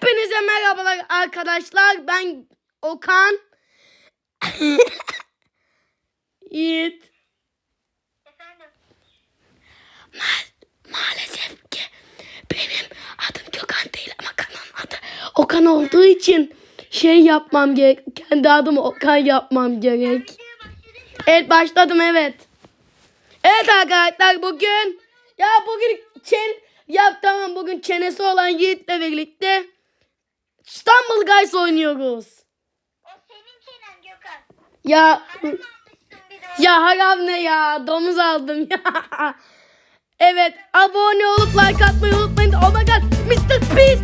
Hepinize merhabalar arkadaşlar. Ben Okan. Yiğit. Maalesef ki benim adım Gökhan değil ama kanalın adı Okan olduğu için şey yapmam gerek. Kendi adımı Okan yapmam gerek. Evet başladım evet. Evet arkadaşlar bugün ya bugün çen ya tamam bugün çenesi olan Yiğit'le birlikte İstanbul Guys oynuyoruz. O senin çenen Gökhan. Ya ya haram ne ya domuz aldım ya. Evet abone olup like atmayı unutmayın. Oh my god Mr. Beast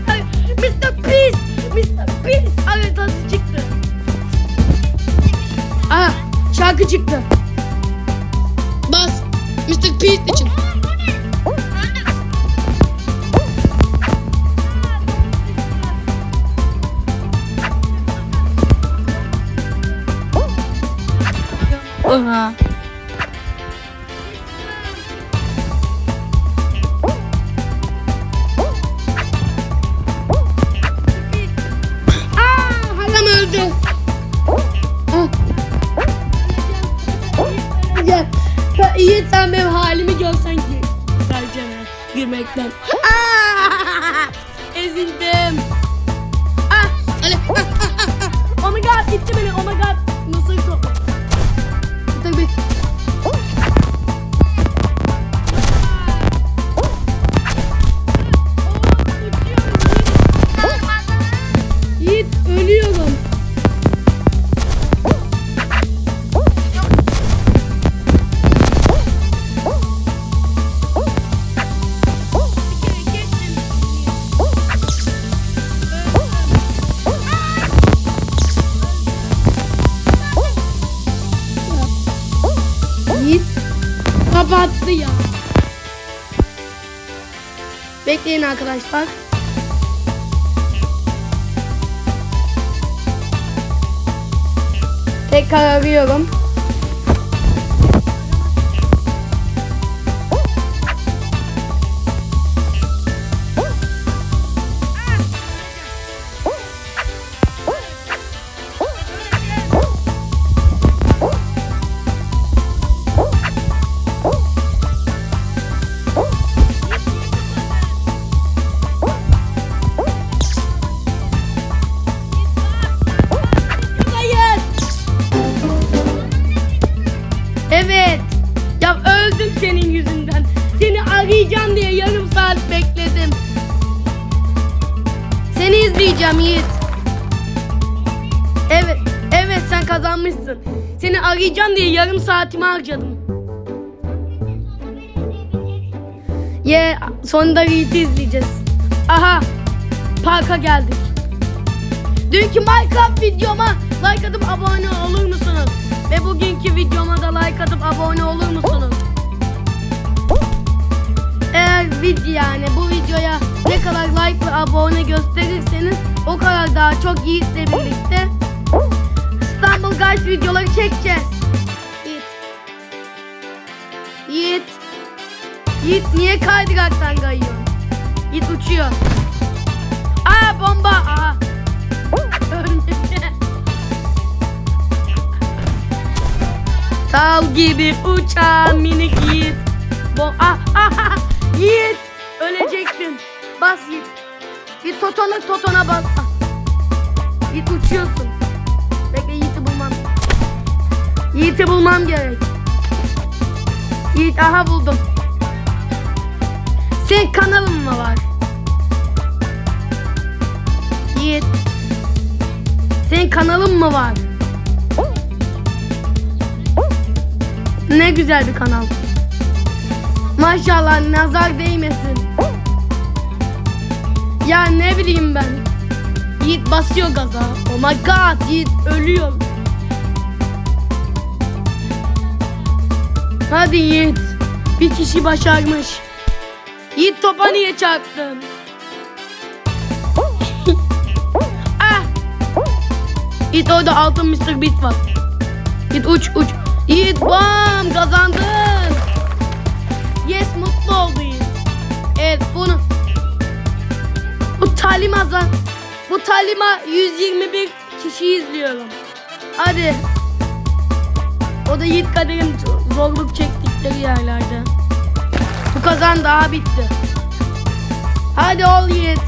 Mr. Beast Mr. Beast haritası çıktı. Aha şarkı çıktı. Bas Mr. Beast için. Oha. Aa, halam öldü. Ah. Ya iyi sen benim halimi görsen ki. Sercene gülmekten. Aa, ezildim. Ah. Ah, ah, ah, ah. Oh my god, gitti beni. Oh my god. Kapattı ya. Bekleyin arkadaşlar. Tekrar arıyorum. Yiğit. Evet. Evet sen kazanmışsın. Seni arayacağım diye yarım saatimi harcadım. Ye sonunda Yiğit'i izleyeceğiz. Aha. Parka geldik. Dünkü Minecraft videoma like atıp abone olur musunuz? Ve bugünkü videoma da like atıp abone olur musunuz? Eğer video yani bu videoya ne kadar like abone gösterirseniz o kadar daha çok Yiğit'le birlikte İstanbul Guys videoları çekeceğiz. Yiğit. Yiğit. Yiğit niye kaydıraktan kayıyorsun? Yiğit uçuyor. Aa bomba. Aha. Tal gibi uçan minik Yiğit. Bom ah, ah, ah, Yiğit. Ölecektin. Bas Yiğit. Bir totona totona bas. Ah. Yiğit uçuyorsun. Bekle Yiğit'i bulmam. Yiğit'i bulmam gerek. Yiğit aha buldum. Senin kanalın mı var? Yiğit. Senin kanalın mı var? Ne güzel bir kanal. Maşallah nazar değmesin. Ya ne bileyim ben. Yiğit basıyor gaza. Oh my god Yiğit ölüyor. Hadi Yiğit. Bir kişi başarmış. Yiğit topa niye çarptın? ah! Yiğit orada altın Mr. Beat var. Yiğit uç uç. Yiğit bam kazandın. Talim azar. Bu talima 121 kişi izliyorum. Hadi. O da Yiğit Kader'in zorluk çektikleri yerlerde. Bu kazan daha bitti. Hadi ol Yiğit.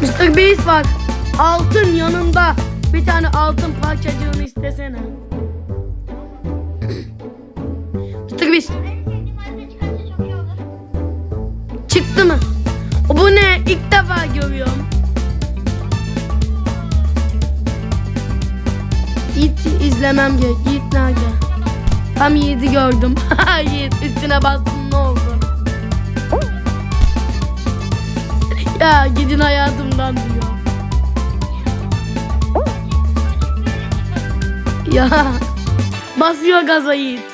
Mr. Beast bak. Altın yanında. Bir tane altın parçacığını istesene. Mr. Beast. O Bu ne? İlk defa görüyorum. Yiğit izlemem gerek. Yiğit nerede? Tam Yiğit'i gördüm. Yiğit üstüne bastım ne oldu? ya gidin hayatımdan diyor. Ya basıyor gaza Yiğit.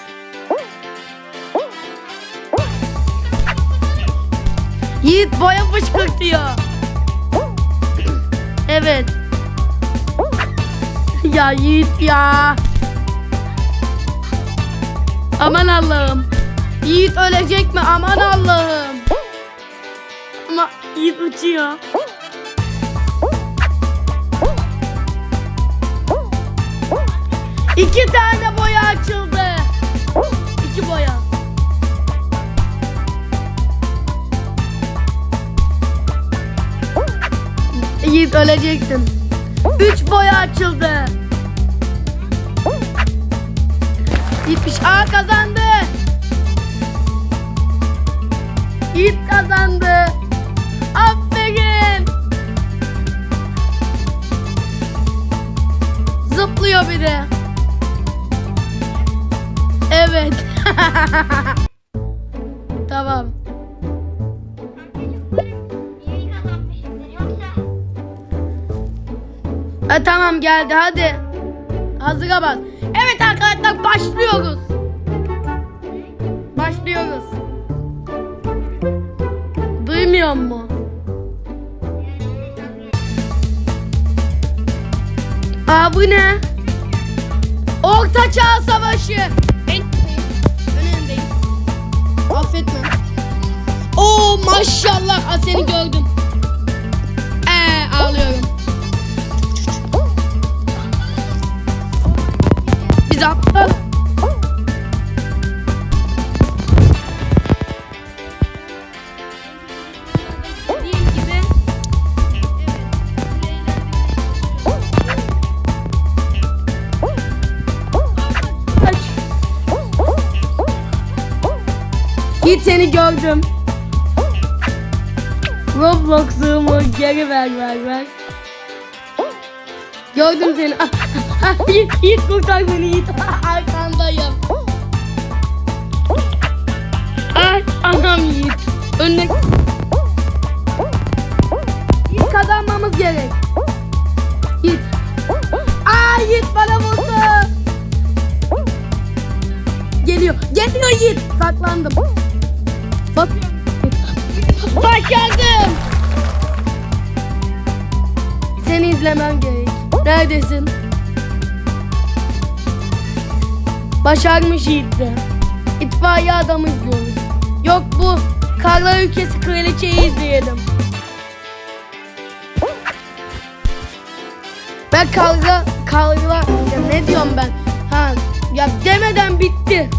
Yiğit boya fışkırtıyor. Evet. Ya Yiğit ya. Aman Allah'ım. Yiğit ölecek mi? Aman Allah'ım. Ama Yiğit uçuyor. İki tane boya açıldı. Yiğit öleceksin. Üç boya açıldı. Gitmiş. Aa kazandı. Yiğit kazandı. Aferin. Zıplıyor bir de. Evet. tamam. Tamam geldi hadi. Hazıra bas. Evet arkadaşlar başlıyoruz. Başlıyoruz. Duymuyor mu? Aa bu ne? Orta Çağ Savaşı. Ben önündeyim. Affetme. Oo maşallah. Aa, seni gördüm. Ee, ağlıyorum. Biz. Kaç. Git seni gördüm. Roblox'umu geri ver ver ver. Gördüm seni. Ah, Yiğit, Yiğit kurtar beni Yiğit. Ah, Arkandayım. Ay anam Yiğit. Önüne... Yiğit kazanmamız gerek. Yiğit. Aa Yiğit bana vurdu. Geliyor. Geliyor Yiğit. Saklandım. Bak. Başardım. Seni izlemem gerek. Neredesin? Başarmış Yiğit'ti. İtfaiye adamı izliyoruz. Yok bu Karlar Ülkesi Kraliçeyi izleyelim. Ben karga, karga, ya ne diyorum ben? Ha, ya demeden bitti.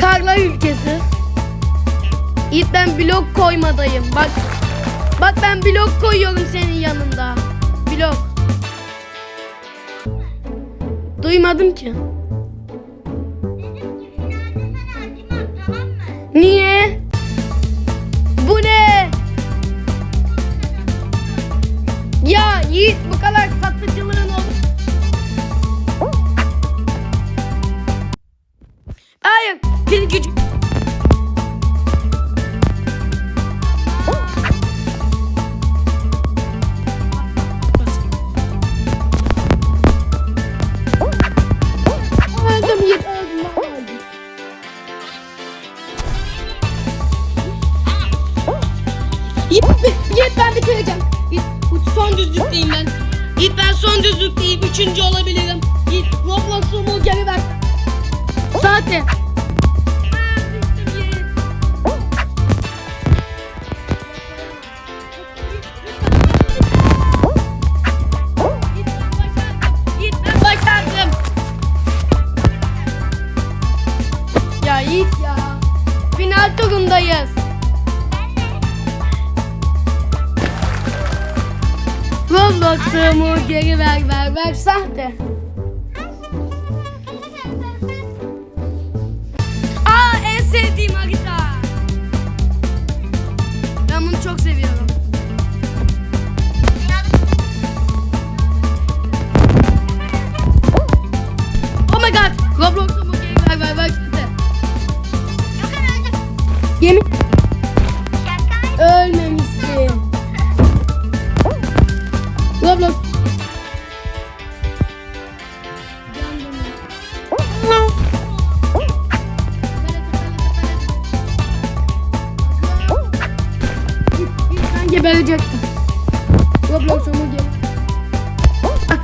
Karlar Ülkesi. Yiğit ben blok koymadayım. Bak, bak ben blok koyuyorum senin yanında. Blok. Duymadım ki. Dedim ki finalde sana acımam tamam mı? Niye? Yiğit, Yiğit ben bitireceğim. Bu son düzlükteyim ben. Yiğit ben son düzlükteyim. Üçüncü olabilirim. Yiğit Roblox'umu geri ver. Zaten. Roblox'umu geri ver ver ver sahte.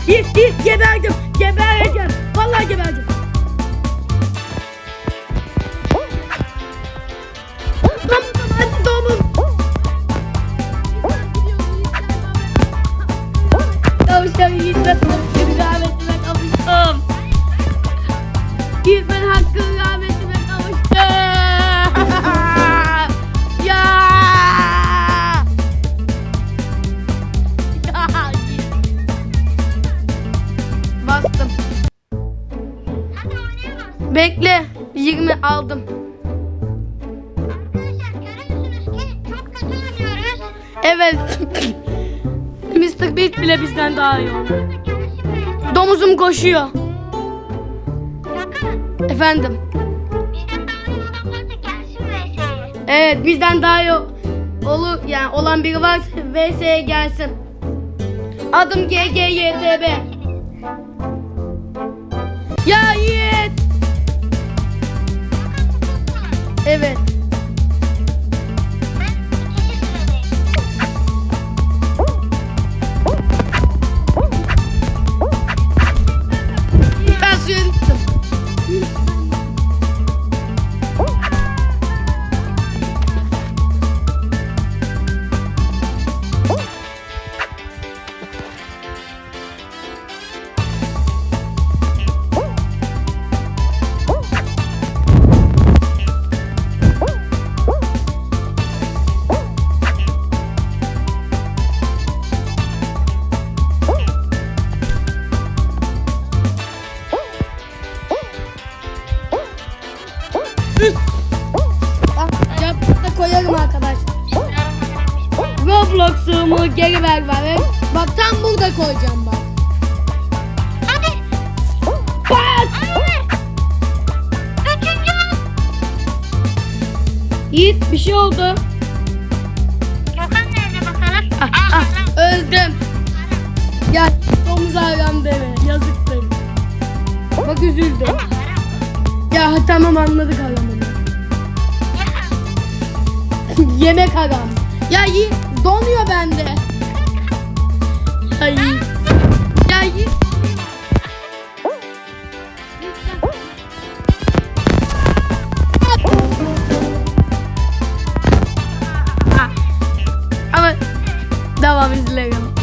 Git git geberdim. Vallahi gebereceğim. Mr. Beast bile bizden daha iyi buraya. Domuzum koşuyor. Efendim. Evet bizden daha iyi olur yani olan biri varsa VS'ye gelsin. Adım GGYTB. Ya Yiğit. Evet. Ver ver. Bak tam burada koyacağım bak. Hadi. Bas! Hayır. Üçüncü. Yiğit bir şey oldu. Gökhan nerede bakalım? Ah, ah, öldüm. Ya domuz aram deme. Yazıktır. Bak üzüldüm. Ya tamam anladık aramını. Yemek aram. Ya Yiğit donuyor bende. Yiğit. Ya. Ama devam izlerim.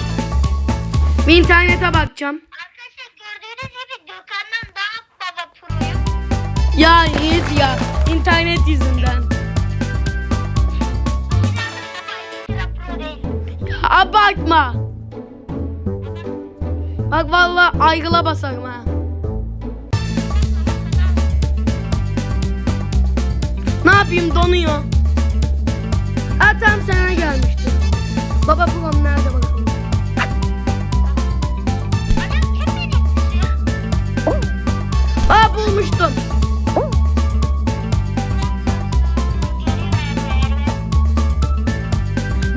Bir internete bakacağım. Arkadaşlar gördüğünüz gibi Gökhan'dan daha baba proyum. Ya Yiğit ya. internet yüzünden. Abartma. Bak vallahi aygıla basarım ha. Ne yapayım donuyor. Ha tam sana gelmişti. Baba babam nerede bakalım. Aa bulmuştum.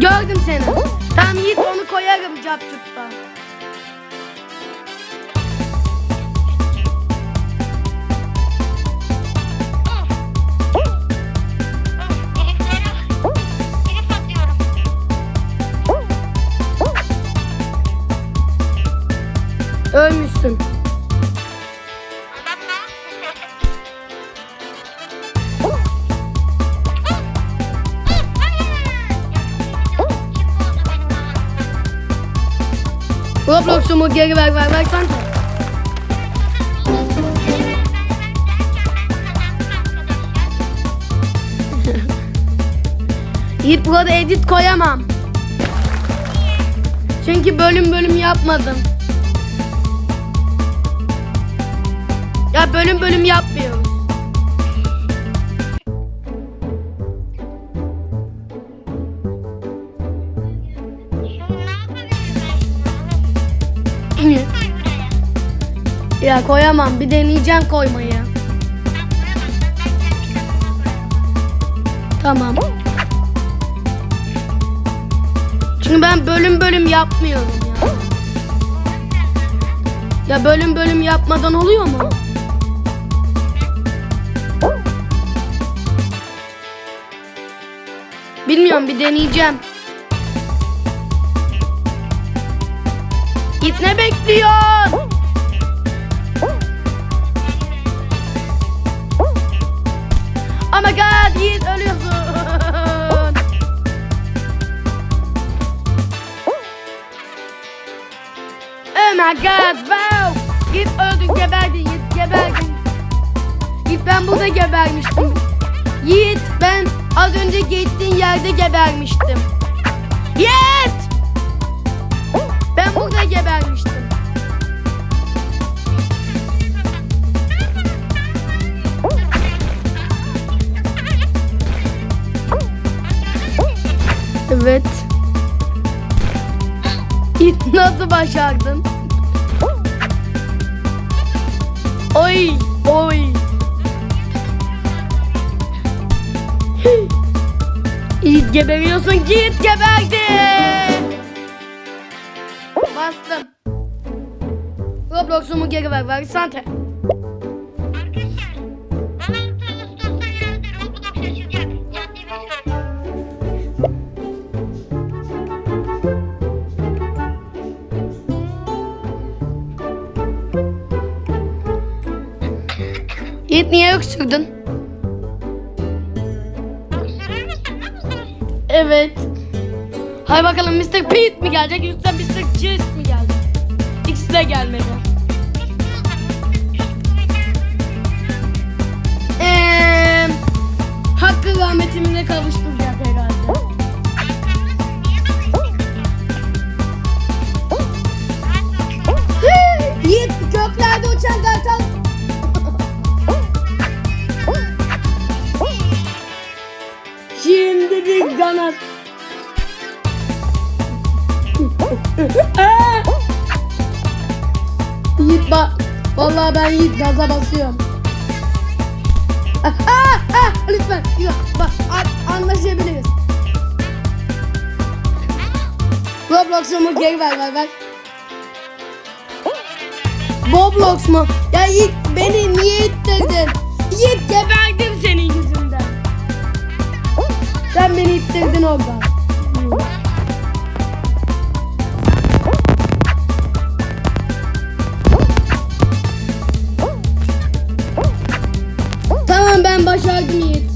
Gördüm seni. Tamam Yiğit onu koyarım capcukta. Yaptı? Roblox'umu geri ver ver ver sen. Yiğit burada edit koyamam. Çünkü bölüm bölüm yapmadım. Ya bölüm bölüm buraya. ya koyamam. Bir deneyeceğim koymayı. Tamam. Çünkü ben bölüm bölüm yapmıyorum ya. Ya bölüm bölüm yapmadan oluyor mu? Bilmiyorum bir deneyeceğim. Git ne bekliyorsun? Oh my god Yiğit ölüyorsun. Oh my god wow. Yiğit öldün geberdin Yiğit geberdin. Yiğit ben burada gebermiştim. Yiğit ben az önce gittiğin yerde gebermiştim. Yiğit! Ben burada gebermiştim. Evet. Nasıl başardın? Oy, oy. Yiğit geberiyorsun, Yiğit geberdi. Bastım. Roblox'umu geri ver, ver sante. Arkadaşlar 16 Ağustos'ta herhalde Roblox açılacak. Ciddi bir sorun. Yiğit niye öksürdün? Evet. Hay bakalım Mr. Pete mi gelecek yoksa Mr. Cheese mi gelecek? İkisi de gelmedi. Eee Hakkı rahmetine kavuşturacak herhalde. Yiğit göklerde uçan kartal. Aa! Yiğit bak. Vallahi ben Yiğit gaza basıyorum. Ah, ah, ah, lütfen. Yok, bak an- anlaşabiliriz. Roblox'umu geri ver ver ver. Roblox mu? Ya Yiğit beni niye ittirdin? Yiğit geberdim yüzünden. Sen beni ittirdin oradan. Tamam ben başardım Yiğit.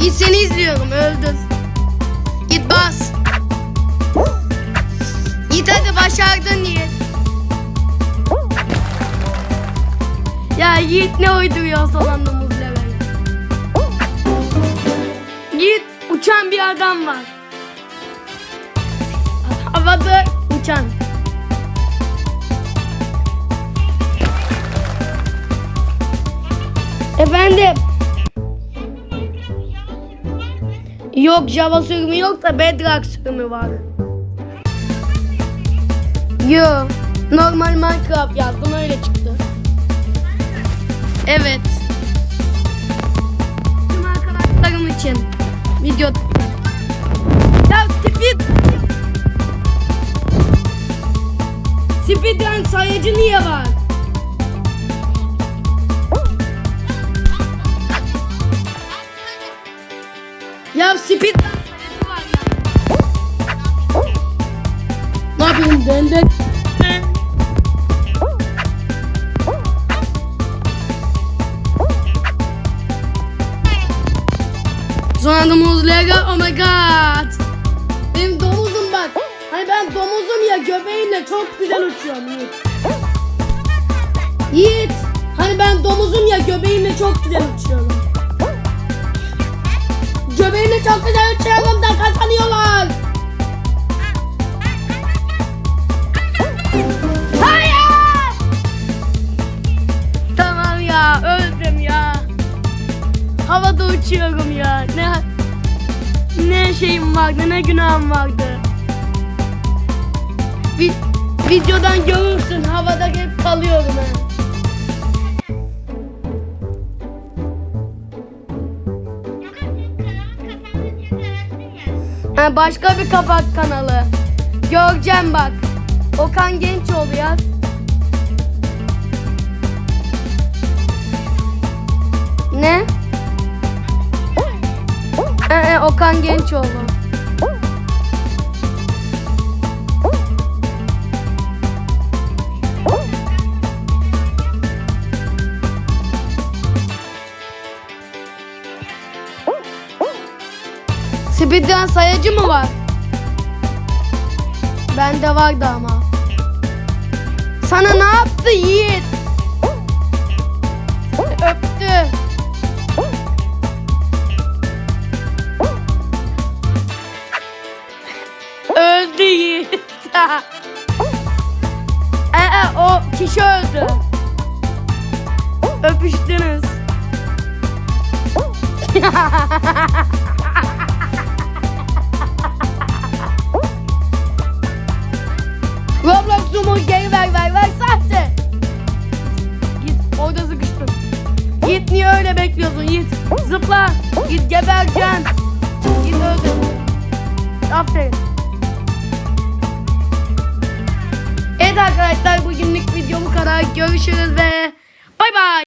Yiğit seni izliyorum öldün. Git bas. Yiğit hadi başardın Ya Yiğit ne uyduruyor son anda Muzleva'ya. Yiğit uçan bir adam var. Havada uçan. Efendim. Yok Java sürümü yok da Bedrock sürümü var. Yo. Normal Minecraft yazdım öyle çıktı. Evet. Tüm arkadaşlarım için video. Ya speed. Speedrun sayacı niye var? Ya speedrun sayacı var ya. Ne yapayım ben de çok güzel uçuyorum Yiğit. Yiğit. Hani ben domuzum ya göbeğimle çok güzel uçuyorum. Göbeğimle çok güzel uçuyorum da kazanıyorlar. Hayır. Tamam ya öldüm ya. Havada uçuyorum ya. Ne ne şeyim vardı ne günahım vardı. Vi, videodan görürsün havada hep kalıyorum ha. Ha, başka bir kapak kanalı. Göreceğim bak. Okan Gençoğlu yaz. Ne? Ee, Okan Gençoğlu. Speedrun sayacı mı var? Bende vardı ama. Sana ne yaptı Yiğit? Öptü. Öldü Yiğit. ee, o kişi öldü. Öpüştünüz. Roblox'umu geri ver ver ver sahte. Git orada sıkıştın. Git niye öyle bekliyorsun Git Zıpla. Git geberceksin. Git öldür. Aferin. Evet arkadaşlar bugünlük video bu kadar. Görüşürüz ve bay bay.